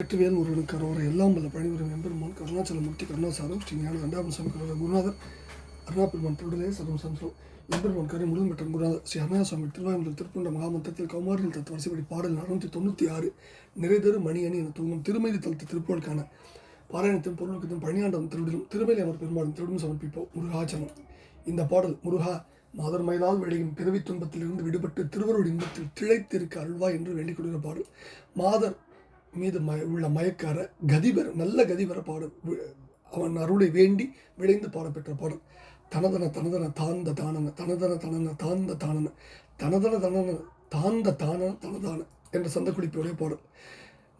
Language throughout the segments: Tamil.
வெற்றிவேல் முருகனுக்கு அரோர எல்லாம் வல்ல பணிபுரியும் எம்பெருமான் கருணாச்சலமூர்த்தி கருணாசாரம் ஸ்ரீ ஞான ரெண்டாம் சாமி கருணா குருநாதர் அருணாபெருமான் திருடலே சதம் சம்சம் எம்பெருமான் கரு முழுவதும் மற்றும் குருநாதர் ஸ்ரீ அருணாசாமி திருவாயூர் திருப்பண்ட மகாமந்திரத்தில் கௌமாரியில் தத்து வரிசைப்படி பாடல் அறுநூற்றி தொண்ணூற்றி ஆறு நிறைதரு மணி அணி என தூங்கும் திருமதி தளத்து திருப்புகளுக்கான பாராயணத்தின் பொருளுக்கத்தின் பணியாண்டம் திருவிடும் திருமலை அமர் பெருமாளும் திருடும் சமர்ப்பிப்போம் முருகாச்சலம் இந்த பாடல் முருகா மாதர் மயிலால் விளையும் பிறவி துன்பத்திலிருந்து விடுபட்டு திருவருள் இன்பத்தில் திளைத்திருக்க அல்வா என்று வேண்டிக் கொள்கிற பாடல். மாதர் மீது மய உள்ள மயக்கார கதிபெற நல்ல கதிபெற பாடும் அவன் அருளை வேண்டி விளைந்து பாடப்பெற்ற பாடல். தனதன தனதன தாந்த தானன தனதன தனன தாந்த தானன தனதன தனன தாந்த தானன தனதான என்ற சந்த பாடல்.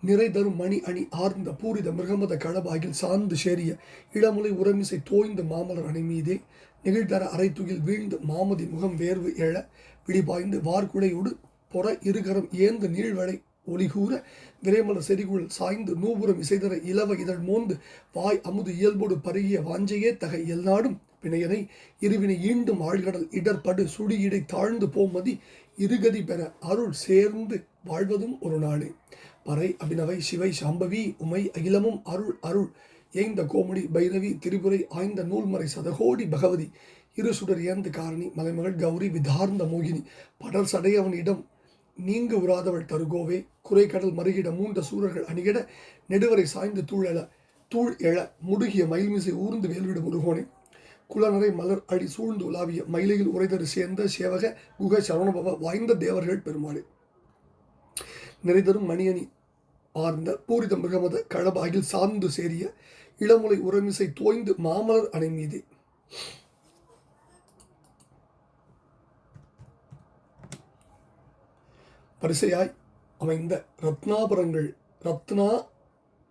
நிறை தரும் மணி அணி ஆர்ந்த பூரித மிருகமத களபாகில் சார்ந்து சேரிய இளமுலை உரமிசை தோய்ந்த மாமலர் அணை மீதே நிகழ்தர அரைத்துகில் வீழ்ந்து மாமதி முகம் வேர்வு எழ விழிபாய்ந்து வார்குடையோடு பொற இருகரம் ஏந்து நீழ்வளை ஒளிகூற விரைமல செறிகுள் சாய்ந்து நூபுரம் இசைதர இலவ இதழ் மோந்து வாய் அமுது இயல்போடு பருகிய வாஞ்சையே தகை எல்லாடும் பிணையனை இருவினை ஈண்டும் ஆழ்கடல் இடர்படு சுடியிடை தாழ்ந்து போமதி இருகதி பெற அருள் சேர்ந்து வாழ்வதும் ஒரு நாளே. பறை அபினவை சிவை சாம்பவி உமை அகிலமும் அருள் அருள் ஏய்ந்த கோமுடி பைரவி திரிபுரை ஆய்ந்த நூல்மறை சதகோடி பகவதி. இரு சுடர் ஏந்த காரணி மலைமகள் கௌரி விதார்ந்த மோகினி. படர் சடையவனிடம் நீங்க உராதவள் தருகோவே. குறைக்கடல் மறுகிட மூண்ட சூரர்கள் அணிகிட நெடுவரை சாய்ந்து தூழல தூள் எழ முடுகிய மயில்மிசை ஊர்ந்து வேல்விடும் முருகோனே. குலநரை மலர் அடி சூழ்ந்து உலாவிய மயிலையில் உரைதரு சேர்ந்த சேவக குக சரவணபவ வாய்ந்த தேவர்கள் பெருமாளே. நிறைதரும் மணியணி ஆர்ந்த பூரித மிருகமத களபாகில் சார்ந்து சேரிய இளமுலை உரமிசை தோய்ந்து மாமலர் அணை மீதே வரிசையாய் அமைந்த ரத்னாபுரங்கள் ரத்னா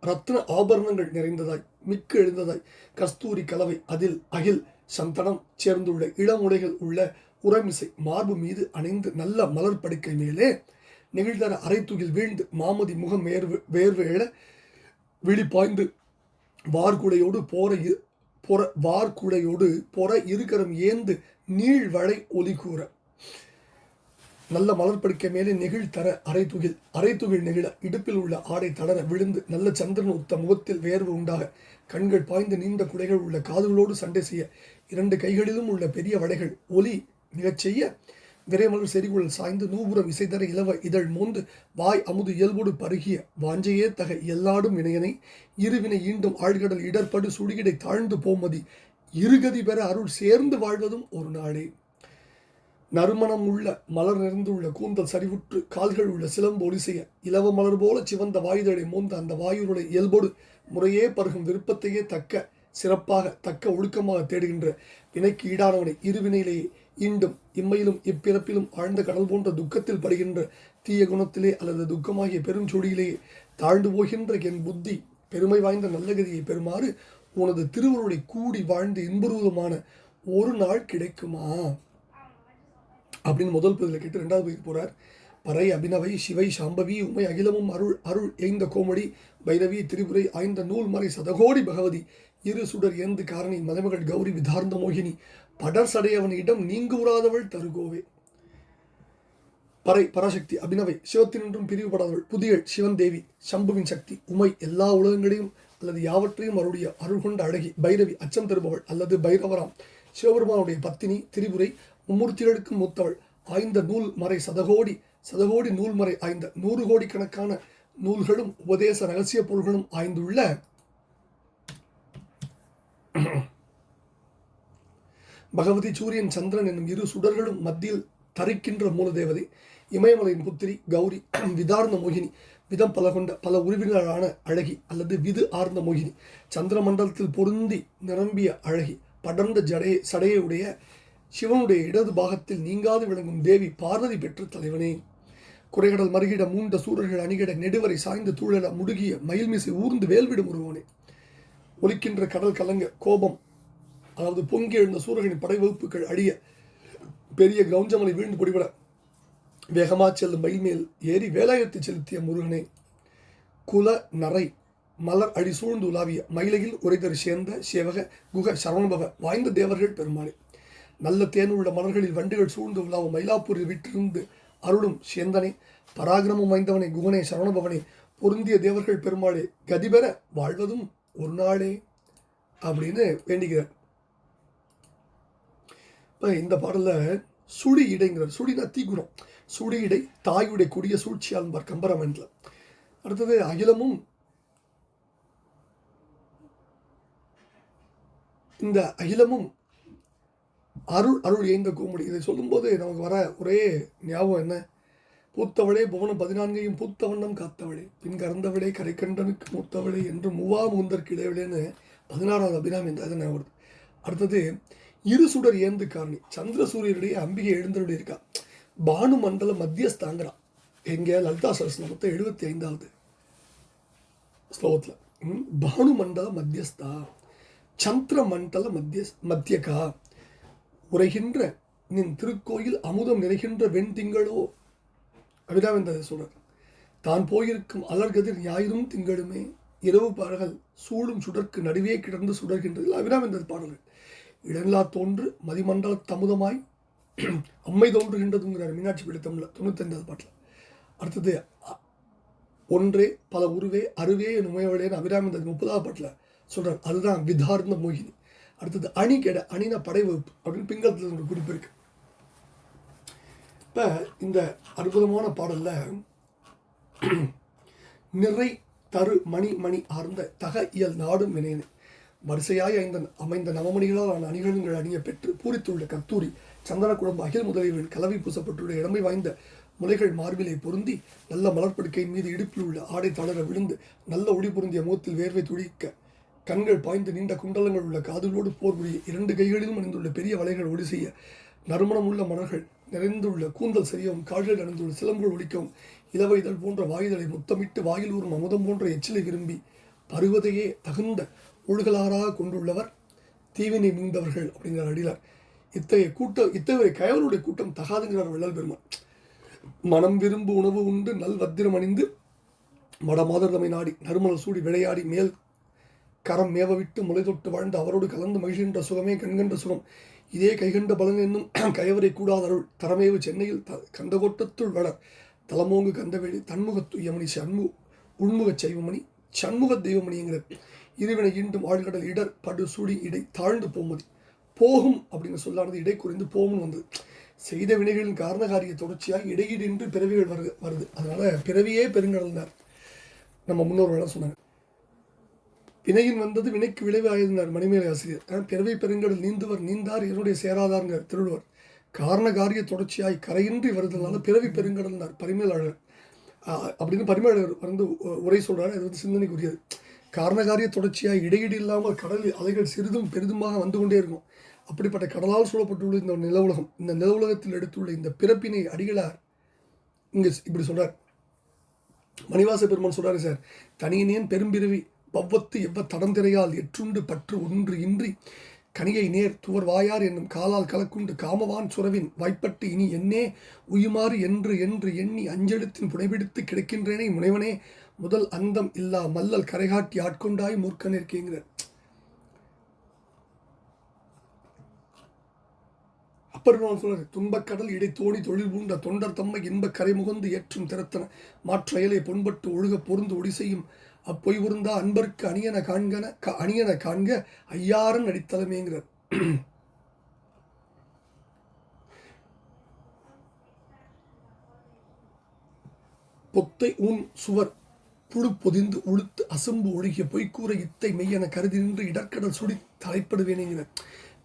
ரத்ன ஆபரணங்கள் நிறைந்ததாய் மிக்கு எழுந்ததாய். கஸ்தூரி கலவை அதில் அகில் சந்தனம் சேர்ந்துள்ள இளமுடைகள் உள்ள உரமிசை மார்பு மீது அணைந்து நல்ல மலர் படுக்கை மேலே நெகிழ்தர அரைத்துகில் வீழ்ந்து மாமதி முகம் வேர்வு வேர்வு விழி பாய்ந்து வார்குடையோடு போற போற வார்குடையோடு போற இருக்கரம் ஏந்து நீழ்வளை ஒலி கூற. நல்ல மலர்படுக்கை மேலே நெகிழ் தர அரைத்துகில் அரைத்துகில் நெகிழ இடுப்பில் உள்ள ஆடை தளர விழுந்து நல்ல சந்திரன் உத்த முகத்தில் வேர்வு உண்டாக. கண்கள் பாய்ந்து நீண்ட குடைகள் உள்ள காதுகளோடு சண்டை செய்ய. இரண்டு கைகளிலும் உள்ள பெரிய வடைகள் ஒலி மிகச் செய்ய. விரைமலர் செறிகுழல் சாய்ந்து நூபுரம் இசைதர இலவ இதழ் மோந்து வாய் அமுது இயல்போடு பருகிய. வாஞ்சையே தக எல்லாடும் வினையனை இருவினை ஈண்டும் ஆழ்கடல் இடர்படு சுடுகிடை தாழ்ந்து போமதி. இருகதி பெற அருள் சேர்ந்து வாழ்வதும் ஒரு நாளே. நறுமணம் உள்ள மலர் நிறைந்துள்ள கூந்தல் சரிவுற்று கால்கள் உள்ள சிலம்பு ஒலிசைய இலவ மலர் போல சிவந்த வாயுதழை மோந்த அந்த வாயுருளை இயல்போடு முறையே பருகும் விருப்பத்தையே தக்க சிறப்பாக தக்க ஒழுக்கமாக தேடுகின்ற வினைக்கு ஈடானவனை இருவினையிலேயே ஈண்டும் இம்மையிலும் இப்பிறப்பிலும் ஆழ்ந்த கடல் போன்ற துக்கத்தில் படுகின்ற தீய குணத்திலே அல்லது துக்கமாகிய பெரும் சுடியிலேயே தாழ்ந்து போகின்ற என் புத்தி பெருமை வாய்ந்த நல்ல கதியை பெறுமாறு உனது திருவருளை கூடி வாழ்ந்து இன்புறுவதுமான ஒரு நாள் கிடைக்குமா? அப்படின்னு முதல் பதில கேட்டு ரெண்டாவது பதில் போகிறார் பறை அபினவை சிவை சாம்பவி உமை அகிலமும் அருள் அருள் எய்ந்த கோமடி பைரவி திரிபுரை ஆய்ந்த நூல் மறை சதகோடி பகவதி இரு சுடர் ஏந்து காரணி மதமகள் கௌரி விதார்ந்த மோகினி படர் சடையவனிடம் நீங்குறாதவள் தருகோவே. பறை பராசக்தி அபினவை சிவத்தினின்றும் பிரிவுபடாதவள் புதியள் சிவன் தேவி சம்புவின் சக்தி உமை எல்லா உலகங்களையும் அல்லது யாவற்றையும் அருடைய அருள் கொண்ட அழகி பைரவி அச்சம் தருபவள் அல்லது பைரவராம் சிவபெருமானுடைய பத்தினி திரிபுரை மும்மூர்த்திகளுக்கு மூத்தவள் ஆய்ந்த நூல் மறை சதகோடி சதகோடி நூல் மறை ஆய்ந்த நூறு கோடி கணக்கான நூல்களும் உபதேச ரகசிய பொருள்களும் ஆய்ந்துள்ள பகவதி சூரியன் சந்திரன் என்னும் இரு சுடர்களும் மத்தியில் தரிக்கின்ற மூலதேவதை இமயமலையின் புத்திரி கௌரி விதார்ந்த மோகினி விதம் பல கொண்ட பல உருவினரான அழகி அல்லது விது ஆர்ந்த மோகினி சந்திர மண்டலத்தில் பொருந்தி நிரம்பிய அழகி படர்ந்த ஜடையை சடையை உடைய சிவனுடைய இடது பாகத்தில் நீங்காது விளங்கும் தேவி பார்வதி பெற்ற தலைவனே. குறைகடல் மறுகிட மூண்ட சூரர்கள் அணிகிட நெடுவரை சாய்ந்து தூழல முடுகிய மயில்மிசை ஊர்ந்து வேல்விடும் ஒருவனே. ஒலிக்கின்ற கடல் கலங்க கோபம் அதாவது பொங்கி எழுந்த சூரர்களின் படை வகுப்புகள் அழிய பெரிய கிரௌஞ்சமலை வீழ்ந்து பொடிபட வேகமாக செல்லும் மயில்மேல் ஏறி வேலாயத்தை செலுத்திய முருகனே. குல நரை மலர் அடி சூழ்ந்து உலாவிய மயிலையில் உரைதரு சேர்ந்த சேவக குக சரவணபவ வாய்ந்த தேவர்கள் பெருமானே. நல்ல தேனுள்ள மலர்களில் வண்டுகள் சூழ்ந்து உலாவும் மயிலாப்பூரில் விட்டிருந்து அருளும் சேந்தனே பராக்கிரமம் வாய்ந்தவனே குகனே சரவணபவனே பொருந்திய தேவர்கள் பெருமாளே கதிபெற வாழ்வதும் ஒரு நாளே அப்படின்னு வேண்டிக்கிறார். இப்போ இந்த பாடலில் சுடி இடைங்கிறார். சுடினா தீக்குணம் சுடி இடை தாயுடைய கொடிய சூழ்ச்சியால் கம்பராமன்ல அடுத்தது அகிலமும் இந்த அகிலமும் அருள் அருள் ஏந்த கோமுடி. இதை சொல்லும்போது நமக்கு வர ஒரே ஞாபகம் என்ன? பூத்தவளே புவனம் பதினான்கையும் பூத்த வண்ணம் காத்தவளே. பின் கறந்தவளே கரைக்கண்டனுக்கு மூத்தவளே என்று மூவா மூந்தற்கு இடைவெளின்னு பதினாறாவது அபிராமி இந்த அது ஞாபகம் அடுத்தது இரு சுடர் ஏந்து காரணி. சந்திர சூரியனுடைய அம்பிகை எழுந்தருடைய இருக்கா. பானு மண்டல மத்தியஸ்தாங்கிறான் எங்கே லலிதா சரஸ்வரத்தை எழுபத்தி ஐந்தாவது ஸ்லோகத்தில் பானு மண்டல மத்தியஸ்தா. சந்திர மண்டல மத்திய மத்தியகா உரைகின்ற நின் திருக்கோயில் அமுதம் நிறைகின்ற வெண்திங்களோ அப்படிதான் இந்த சொல்றார் தான் போயிருக்கும் அலர்கதிர் ஞாயிறும் திங்களுமே. இரவு பாடல்கள் சூடும் சுடற்கு நடுவே கிடந்து சுடர்கின்றது. அபிராம் பாடல்கள் இடல்லா தோன்று மதிமண்டல தமுதமாய். அம்மை தோன்றுகின்றதுங்கிறார் மீனாட்சி பிடித்தமில்ல தொண்ணூத்தஞ்சாவது பாட்டில். அடுத்தது அ- ஒன்றே பல உருவே அருவே என் உமையவளேன்னு அபிராமி முப்பதாவது பாட்டில் சொல்கிறார் அதுதான் விதார்ந்த மோகினி. அடுத்தது அணி கெட அணின படை வகுப்பு அப்படின்னு பிங்கலத்தில் ஒரு குறிப்பு இருக்கு. இப்போ இந்த அற்புதமான பாடலில் நிறை தரு மணி மணி ஆர்ந்த தக இயல் நாடும் வினையனே வரிசையாய் ஐந்த அமைந்த நவமணிகளால் ஆன அணிகளுங்கள் அணிய பெற்று பூரித்துள்ள கத்தூரி சந்தன குழம்பு அகில் முதலியவர்கள் கலவை பூசப்பட்டுள்ள இடமை வாய்ந்த முலைகள் மார்பிலை பொருந்தி நல்ல மலர்படுக்கை மீது இடுப்பில் உள்ள ஆடை தளர விழுந்து நல்ல ஒளி பொருந்திய முகத்தில் வேர்வை துடிக்க கண்கள் பாய்ந்து நீண்ட குண்டலங்கள் உள்ள காதுகளோடு போர்புரிய இரண்டு கைகளிலும் அணிந்துள்ள பெரிய வலைகள் ஒளி செய்ய நறுமணம் உள்ள மலர்கள் நிறைந்துள்ள கூந்தல் செய்யவும் கால்கள் அணிந்துள்ள சிலம்புகள் ஒழிக்கவும் இளவைதழ் போன்ற வாயுதலை முத்தமிட்டு வாயில் ஊறும் அமுதம் போன்ற எச்சிலை விரும்பி பருவதையே தகுந்த ஒழுகலாராக கொண்டுள்ளவர் தீவினை நீந்தவர்கள் அப்படிங்கிறார் அடிலார் இத்தகைய கூட்டம் இத்தகைய கயவருடைய கூட்டம் தகாதுங்கிறார் வள்ளல் பெருமான். மனம் விரும்பு உணவு உண்டு நல் வத்திரம் அணிந்து மடமாதர் தமை நாடி நறுமணம் சூடி விளையாடி மேல் கரம் மேவ விட்டு முளை தொட்டு வாழ்ந்து அவரோடு கலந்து மகிழ்கின்ற சுகமே கண்கண்ட சுகம். இதே கைகண்ட பலன் என்னும் கயவரை கூடாதருள். தரமேவு சென்னையில் த கந்தகோட்டத்துள் வளர். தலமோங்கு கந்தவேலி தன்முகத்துயமணி சண்மு உள்முகச் சைவமணி சண்முக தெய்வமணிங்கிற இருவினை ஈண்டும் ஆழ்கடல் இடர் படு சுடி இடை தாழ்ந்து போமதி. போகும் அப்படின்னு சொல்லானது இடை குறைந்து போகும்னு வந்தது செய்த வினைகளின் காரணகாரிய தொடர்ச்சியாக இடையீடின்றி பிறவிகள் வருது வருது. அதனால் பிறவியே பெருங்கடல்னார். நம்ம முன்னோர்களெல்லாம் சொன்னாங்க. வினையின் வந்தது வினைக்கு விளைவு ஆயிருந்தார் மணிமேலை ஆசிரியர். பிறவை பிறவி பெருங்கடல் நீந்துவர் நீந்தார் என்னுடைய சேராதார்ங்கிறார் திருடுவர் காரண காரிய தொடர்ச்சியாய் கரையின்றி வருதுனால பிறவி பெருங்கடல்னார் பரிமேல் அப்படின்னு பரிமேலழகர் வந்து உரை சொல்கிறார் அது வந்து சிந்தனைக்குரியது. காரணகாரிய தொடர்ச்சியாய் இடையீடு இல்லாமல் கடல் அலைகள் சிறிதும் பெரிதுமாக வந்து கொண்டே இருக்கும். அப்படிப்பட்ட கடலால் சூழப்பட்டுள்ள இந்த நில உலகம் இந்த நில உலகத்தில் எடுத்துள்ள இந்த பிறப்பினை அடிகளார். இங்கே இப்படி சொல்கிறார் மணிவாச பெருமான் சொல்கிறார் சார் தனியனேன் பெரும்பிறவி பவ்வத்து எவ்வ தடந்திரையால் எற்றுண்டு பற்று ஒன்று இன்றி கனியை நேர் துவர் வாயார் என்னும் காலால் கலக்குண்டு காமவான் சுரவின் வாய்ப்பட்டு இனி என்னே உயுமாறு என்று என்று எண்ணி அஞ்செழுத்தின் புனைபிடித்து கிடக்கின்றேனே முனைவனே முதல் அந்தம் இல்லா மல்லல் கரைகாட்டி ஆட்கொண்டாய் மூர்க்கன் இருக்கேங்கிறார் அப்பெருமான் துன்பக்கடல் இடை தோணி தொழில் பூண்ட தொண்டர் தம்மை இன்பக் கரை முகந்து ஏற்றும் திறத்தன. மாற்றயலை பொன்பட்டு ஒழுக பொருந்து ஒடி செய்யும் அப்பொய் உருந்தா அன்பர்க்கு அணியன காண்கன க- அணியன காண்க ஐயாரன் அடித்தலமேங்கிறார் பொத்தை ஊன் சுவர் புழு பொதிந்து உளுத்து அசம்பு ஒழுகிய பொய்க்கூற இத்தை மெய்யென கருதி நின்று இடர்க்கடல் சுடி தலைப்படுவேனேங்கிறார்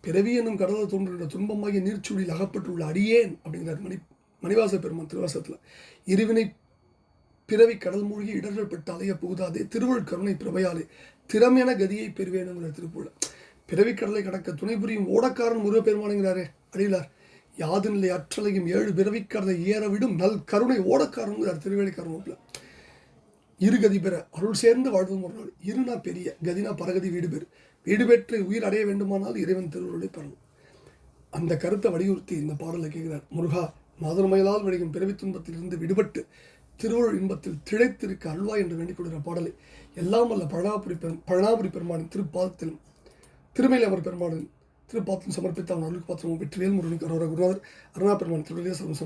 பிறவி எனும் கடலில் தோன்றுகிற துன்பமாகிய நீர்ச்சூழில் அகப்பட்டுள்ள அடியேன் அப்படிங்கிறார் மணி மணிவாச பெருமான் திருவாசத்தில் இருவினை பிறவி கடல் மூழ்கி இடர்கள் பட்டு அலைய புகுதாதே திருவள் கருணை பிரபையாலே. திறமையான கதியை பெறுவேனுங்கிற திருப்பூர் பிறவி கடலை கடக்க துணை புரியும் ஓடக்காரன் முருக பெருமானுங்கிறாரே அடியிலார் யாது நிலை அற்றலையும் ஏழு பிறவிக்கடலை ஏறவிடும் ஏற விடும் நல் கருணை ஓடக்காரனுங்கிறார் திருவேலிக்காரன் இருகதி பெற அருள் சேர்ந்து வாழ்வும் ஒரு நாள் இருனா பெரிய கதினா பரகதி வீடு பெறு. வீடு பெற்று உயிர் அடைய வேண்டுமானால் இறைவன் திருவுருளை பெறணும் அந்த கருத்தை வலியுறுத்தி இந்த பாடலை கேட்கிறார். முருகா மாதர்மயலால் விளையும் பிறவி துன்பத்திலிருந்து விடுபட்டு திருவருள் இன்பத்தில் திளைத்திருக்க அல்வா என்று வேண்டிக் கொள்கிற பாடலை எல்லாம் வல்ல பழனாபுரி பெரும் பழனாபுரி பெருமானின் திருப்பாதத்திலும் திருமையில் அவர் பெருமானின் திருப்பாத்திரம் சமர்ப்பித்த அவன் அருள் பாத்திரம் வெற்றிவேல் முருகனுக்கு அரோர குருநாதர் அருணா பெருமான் திருவிழா சர்வ